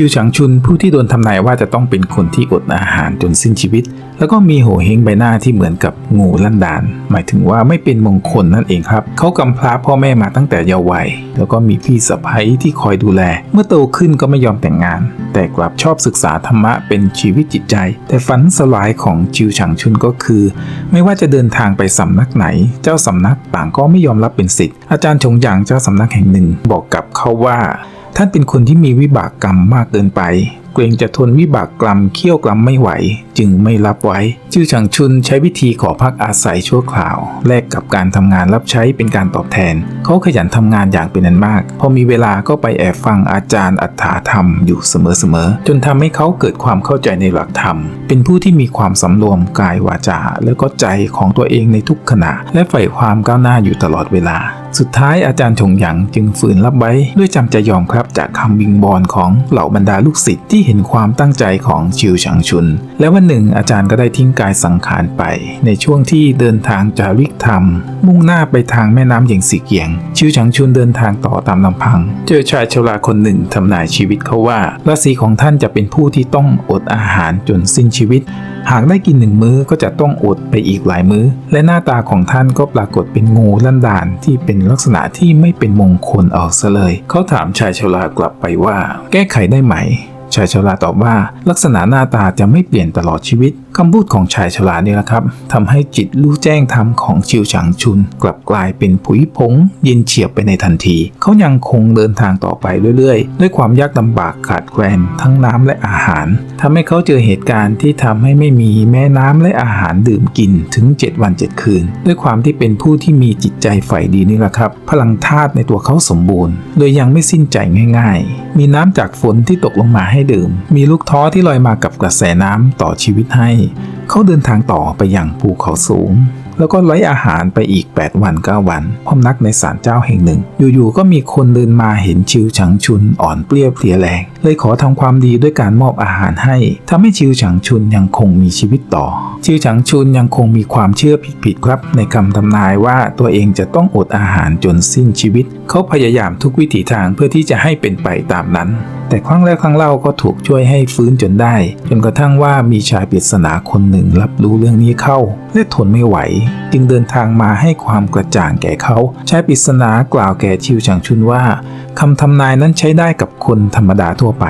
ชิวฉางชุนผู้ที่โดนทำนายว่าจะต้องเป็นคนที่อดอาหารจนสิ้นชีวิต แล้วก็มีโหเฮงใบหน้าที่เหมือนกับงูลั่นดาน หมายถึงว่าไม่เป็นมงคลนั่นเองครับ เขากำพร้าพ่อแม่มาตั้งแต่เยาว์วัย แล้วก็มีพี่สะใภ้ที่คอยดูแล เมื่อโตขึ้นก็ไม่ยอมแต่งงาน แต่กลับชอบศึกษาธรรมะเป็นชีวิตจิตใจ แต่ฝันสลายของชิวฉางชุนก็คือ ไม่ว่าจะเดินทางไปสำนักไหน เจ้าสำนักต่างก็ไม่ยอมรับเป็นศิษย์อาจารย์ชงหยางเจ้าสำนักแห่งหนึ่งบอกกับเขาว่า ท่านเป็นคนที่มีวิบากกรรมมากเกินไปเกรงจะทนวิบากกรรมเคี่ยวกรรมไม่ไหว จึงไม่รับไว้ ชื่อฉางชุนใช้วิธีขอพักอาศัยชั่วคราว แลกกับการทำงานรับใช้เป็นการตอบแทน เขาขยันทำงานอย่างเป็นอันมาก พอมีเวลาก็ไปแอบฟังอาจารย์อัฏฐาธรรมอยู่เสมอๆ จนทำให้เขาเกิดความเข้าใจในหลักธรรม เป็นผู้ที่มีความสำรวมกายวาจา แล้วก็ใจของตัวเองในทุกขณะ และใฝ่ความก้าวหน้าอยู่ตลอดเวลาสุดท้ายอาจารย์ชงหยางจึงฝืนรับไว้ ด้วยจำใจยอมครับจากคำวิงบอลของเหล่าบรรดาลูกศิษย์ที่เห็นความตั้งใจของชิวฉางชุน และวันหนึ่งอาจารย์ก็ได้ทิ้งกายสังขารไป ในช่วงที่เดินทางจาริกธรรม มุ่งหน้าไปทางแม่น้ำหยงสีเกียง ชิวฉางชุนเดินทางต่อตามลำพัง เจอชายชราคนหนึ่งทำนายชีวิตเขาว่าราศีของท่านจะเป็นผู้ที่ต้องอดอาหารจนสิ้นชีวิต หากได้กินหนึ่งมื้อก็จะต้องอดไปอีกหลายมื้อ และหน้าตาของท่านก็ปรากฏเป็นงูลั่นดานที่เป็นลักษณะที่ไม่เป็นมงคลเอาซะเลย เขาถามชายชรากลับไปว่า แก้ไขได้ไหม ชายชราตอบว่า ลักษณะหน้าตาจะไม่เปลี่ยนตลอดชีวิตคำพูดของชายชรานี่แหละครับทำให้จิตรู้แจ้งธรรมของชิวฉางชุน กลับกลายเป็นผุยผง เย็นเฉียบไปในทันที เขายังคงเดินทางต่อไปเรื่อยๆ ด้วยความยากลำบากขาดแคลนทั้งน้ำและอาหารทำให้เขาเจอเหตุการณ์ที่ทำให้ไม่มีแม้น้ำและอาหารดื่มกินถึง 7 วัน 7 คืน ด้วยความที่เป็นผู้ที่มีจิตใจใฝ่ดีนี่แหละครับ พลังธาตุในตัวเขาสมบูรณ์เลยยังไม่สิ้นใจง่าย ๆ มีน้ำจากฝนที่ตกลงมาให้ดื่ม มีลูกท้อที่ลอยมากับกระแสน้ำต่อชีวิตให้เขาเดินทางต่อไปอยังภูเขาสูง แล้วก็ไล่อาหารไปอีก 8 วัน9วันพมนักในศาลเจ้าแห่งหนึ่ง อยู่ๆก็มีคนเดินมาเห็นชิวฉังชุนอ่อนเปรี้ยวเพลียแรงเลยขอทำความดีด้วยการมอบอาหารให้ทำให้ชิวฉังชุนยังคงมีชีวิตต่อ ชิวฉังชุนยังคงมีความเชื่อผิดๆครับ ในคำทำนายว่าตัวเองจะต้องอดอาหารจนสิ้นชีวิต เขาพยายามทุกวิถีทางเพื่อที่จะให้เป็นไปตามนั้นแต่ครั้งแล้วครั้งเล่าก็ถูกช่วยให้ฟื้นจนได้ จนกระทั่งว่ามีชายปริศนาคนหนึ่งรับรู้เรื่องนี้เข้า และทนไม่ไหว จึงเดินทางมาให้ความกระจ่างแก่เขาชายปริศนากล่าวแก่ชิวฉางชุนว่า คำทำนายนั้นใช้ได้กับคนธรรมดาทั่วไป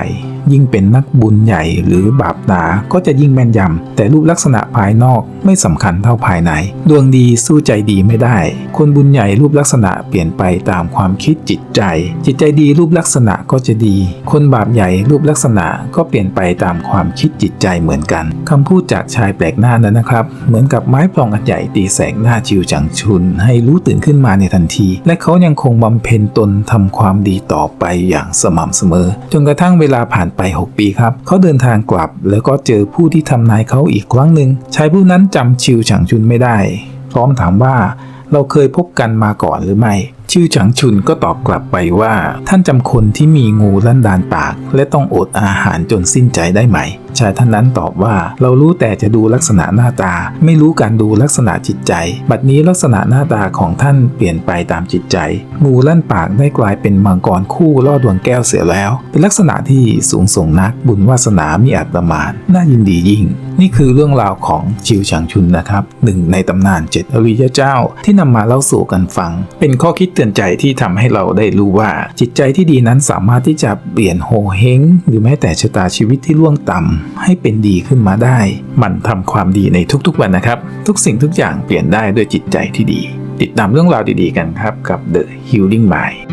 ยิ่งเป็นนักบุญใหญ่หรือบาปตาก็จะยิ่งแม่นยำ แต่รูปลักษณะภายนอกไม่สำคัญเท่าภายใน ดวงดีสู้ใจดีไม่ได้ คนบุญใหญ่รูปลักษณะเปลี่ยนไปตามความคิดจิตใจ จิตใจดีรูปลักษณะก็จะดี คนบาปใหญ่รูปลักษณะก็เปลี่ยนไปตามความคิดจิตใจเหมือนกันคำพูดจากชายแปลกหน้านั้นนะครับ เหมือนกับไม้ปลองอันใหญ่ตีแสงหน้าจิวจังชุน ให้รู้ตื่นขึ้นมาในทันที และเขายังคงบำเพ็ญตนทำความดีต่อไปอย่างสม่ำเสมอ จนกระทั่งเวลาผ่านไป 6 ปีครับ เขาเดินทางกลับ แล้วก็เจอผู้ที่ทำนายเขาอีกครั้งหนึ่งชายผู้นั้นจำชิวฉางชุนไม่ได้ พร้อมถามว่าเราเคยพบกันมาก่อนหรือไม่ ชื่อฉางชุนก็ตอบกลับไปว่า ท่านจำคนที่มีงูลั่นดานปาก และต้องอดอาหารจนสิ้นใจได้ไหม ชายท่านนั้นตอบว่าเรารู้แต่จะดูลักษณะหน้าตา ไม่รู้การดูลักษณะจิตใจ บัดนี้ลักษณะหน้าตาของท่านเปลี่ยนไปตามจิตใจ งูลั่นปากได้กลายเป็นมังกรคู่ล่อดวงแก้วเสียแล้ว เป็นลักษณะที่สูงส่งนักบุญวาสนามีอาจประมาณน่ายินดียิ่ง นี่คือเรื่องราวของชิวฉางชุนนะครับหนึ่งในตำนานเจ็ดอริยเจ้าที่นำมาเล่าสู่กันฟัง เป็นข้อคิดตือนใจที่ทำให้เราได้รู้ว่า จิตใจที่ดีนั้นสามารถที่จะเปลี่ยนโฮเฮงหรือแม้แต่ชะตาชีวิตที่ล่วงต่ำให้เป็นดีขึ้นมาได้ มันทำความดีในทุกๆวันนะครับ ทุกสิ่งทุกอย่างเปลี่ยนได้ด้วยจิตใจที่ดี ติดตามเรื่องราวดีๆกันครับกับ The Healing Mind